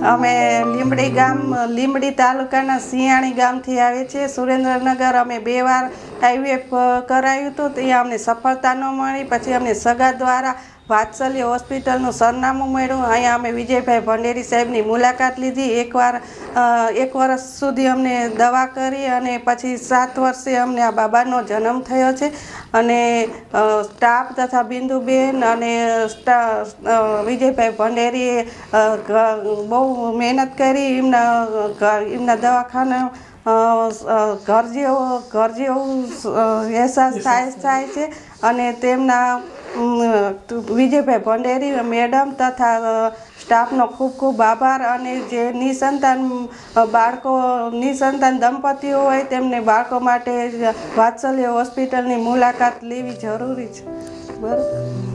અમે લીંબડી ગામ લીંબડી તાલુકાના સિયાણી ગામથી આવે છે સુરેન્દ્રનગર અમે બે વાર આઈવીએફ કરાયું હતું એ અમને સફળતા ન મળી. પછી અમને સગા દ્વારા વાત્સલ્ય હોસ્પિટલનું સરનામું મળ્યું. અહીંયા અમે વિજયભાઈ ભંડેરી સાહેબની મુલાકાત લીધી. એકવાર એક વર્ષ સુધી અમને દવા કરી અને પછી સાત વર્ષે અમને આ બાબાનો જન્મ થયો છે. અને સ્ટાફ તથા બિંદુબેન અને વિજયભાઈ ભંડેરીએ બહુ મહેનત કરી. એમના એમના દવાખાના ઘર જેવો ઘર જેવું અહેસાસ થાય થાય. છે. અને તેમના વિજયભાઈ ભંડેરી મેડમ તથા સ્ટાફનો ખૂબ ખૂબ આભાર. અને જે નિસંતાન બાળકો નિસંતાન દંપતીઓ હોય તેમને બાળકો માટે વાત્સલ્ય હોસ્પિટલની મુલાકાત લેવી જરૂરી છે. બરાબર.